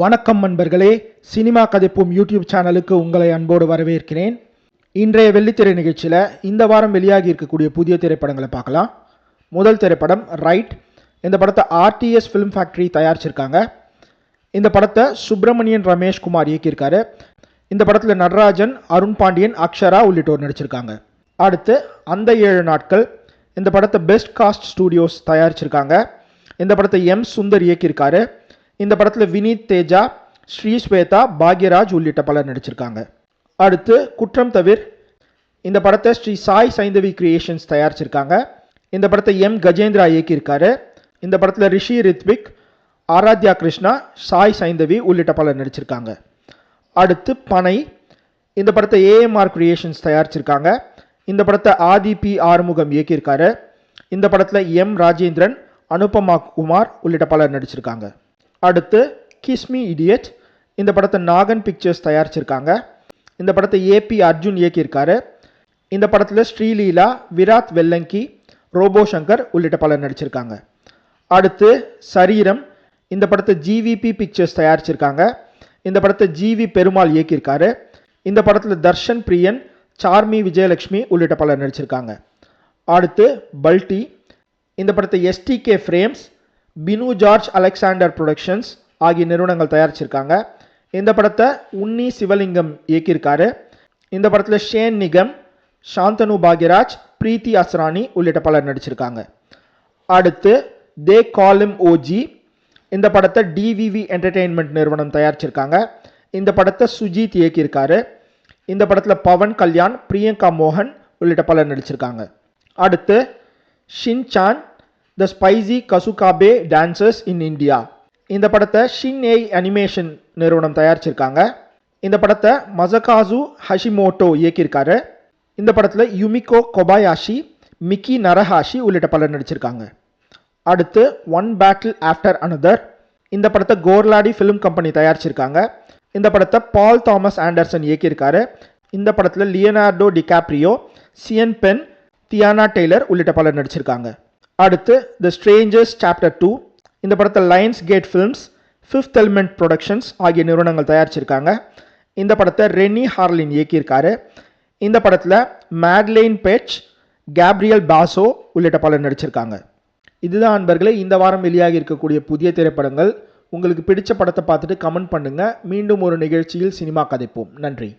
வணக்கம் நண்பர்களே. Cinema கதைப்பும் YouTube சேனலுக்கு உங்களை அன்போடு வரவேற்கிறேன். இன்றைய வெள்ளித்திரை நிகழ்ச்சியில் இந்த வாரம் வெளியாகி இருக்கக்கூடிய புதிய திரைப்படங்களை பார்க்கலாம். முதல் திரைப்படம் ரைட் இந்த படத்தை ஆர்டிஎஸ் ஃபிலிம் ஃபேக்டரி தயாரிச்சிருக்காங்க. இந்த படத்தை சுப்பிரமணியன் ரமேஷ் குமார் இயக்கியிருக்காரு. இந்த படத்தில் நடராஜன் அருண் பாண்டியன் அக்ஷரா உள்ளிட்டோர் நடிச்சிருக்காங்க. அடுத்து அந்த ஏழு நாட்கள் இந்த படத்தை பெஸ்ட் காஸ்ட் ஸ்டூடியோஸ் தயாரிச்சிருக்காங்க. இந்த படத்தை எம் சுந்தர் இயக்கியிருக்காரு. இந்த படத்தில் வினீத் தேஜா ஸ்ரீ ஸ்வேதா பாக்யராஜ் உள்ளிட்ட பலர் நடிச்சிருக்காங்க. அடுத்து குற்றம் தவிர். இந்த படத்தை ஸ்ரீ சாய் சைந்தவி கிரியேஷன்ஸ் தயாரிச்சிருக்காங்க. இந்த படத்தை எம் கஜேந்திரா இயக்கியிருக்காரு. இந்த படத்தில் ரிஷி ரித்விக் ஆராத்யா கிருஷ்ணா சாய் சைந்தவி உள்ளிட்ட பலர் நடிச்சிருக்காங்க. அடுத்து பனை. இந்த படத்தை ஏஎம்ஆர் கிரியேஷன்ஸ் தயாரிச்சிருக்காங்க. இந்த படத்தை ஆதி பி ஆறுமுகம் இயக்கியிருக்காரு. இந்த படத்தில் எம் ராஜேந்திரன் அனுபமா குமார் உள்ளிட்ட பலர் நடிச்சிருக்காங்க. அடுத்து கிஸ்மி இடியட் இந்த படத்தை நாகன் பிக்சர்ஸ் தயாரிச்சிருக்காங்க. இந்த படத்தை ஏபி அர்ஜுன் இயக்கியிருக்காரு. இந்த படத்தில் ஸ்ரீலீலா விராத் வெல்லங்கி ரோபோ சங்கர் உள்ளிட்ட பலர் நடிச்சிருக்காங்க. அடுத்து சரீரம் இந்த படத்தை ஜிவிபி பிக்சர்ஸ் தயாரிச்சிருக்காங்க. இந்த படத்தை ஜிவி பெருமாள் இயக்கியிருக்காரு. இந்த படத்தில் தர்ஷன் பிரியன் சார்மி விஜயலட்சுமி உள்ளிட்ட பலர் நடிச்சிருக்காங்க. அடுத்து பல்டி இந்த படத்தை STK frames Binu George Alexander productions ஆகிய நிறுவனங்கள் தயாரிச்சிருக்காங்க. இந்த படத்தை உன்னி சிவலிங்கம் இயக்கியிருக்காரு. இந்த படத்தில் ஷேன் நிகம் சாந்தனு பாக்யராஜ் பிரீத்தி அஸ்ரானி உள்ளிட்ட பலர் நடிச்சிருக்காங்க. அடுத்து தே காலிம் ஓஜி இந்த படத்தை டிவிவி என்டர்டெயின்மெண்ட் நிறுவனம் தயாரிச்சிருக்காங்க. இந்த படத்தை சுஜித் இயக்கியிருக்காரு. இந்த படத்தில் பவன் கல்யாண் பிரியங்கா மோகன் உள்ளிட்ட பலர் நடிச்சிருக்காங்க. அடுத்து Shinchan the spicy Kasukabe dancers in India இந்த படத்தை ஷின் ஏய் அனிமேஷன் நிறுவனம் தயாரிச்சிருக்காங்க. இந்த படத்தை மசகாசு ஹஷிமோட்டோ இயக்கியிருக்காரு. இந்த படத்தில் யுமிகோ கொபாயாஷி மிக்கி நரஹாஷி உள்ளிட்ட பலர் நடிச்சிருக்காங்க. அடுத்து ஒன் பேட்டில் ஆஃப்டர் அனதர் இந்த படத்தை கோர்லாடி ஃபிலிம் கம்பெனி தயாரிச்சிருக்காங்க. இந்த படத்தை பால் தாமஸ் ஆண்டர்சன் இயக்கியிருக்காரு. இந்த படத்தில் Leonardo DiCaprio Sean Penn Teyana Taylor உள்ளிட்ட பலர் நடிச்சிருக்காங்க. அடுத்து த ஸ்ட்ரேஞ்சர்ஸ் சாப்டர் டூ இந்த படத்தை Lionsgate films fifth element productions ஆகிய நிறுவனங்கள் தயாரிச்சிருக்காங்க. இந்த படத்தை ரெனி ஹார்லின் இயக்கியிருக்காரு. இந்த படத்தில் மேட்லைன் பேச் கேப்ரியல் பாசோ உள்ளிட்ட பலர் நடிச்சிருக்காங்க. இதுதான் அன்பர்களே இந்த வாரம் வெளியாகி இருக்கக்கூடிய புதிய திரைப்படங்கள். உங்களுக்கு பிடிச்ச படத்தை பார்த்துட்டு கமெண்ட் பண்ணுங்கள் மீண்டும் ஒரு நிகழ்ச்சியில் சினிமா கதைப்போம். நன்றி.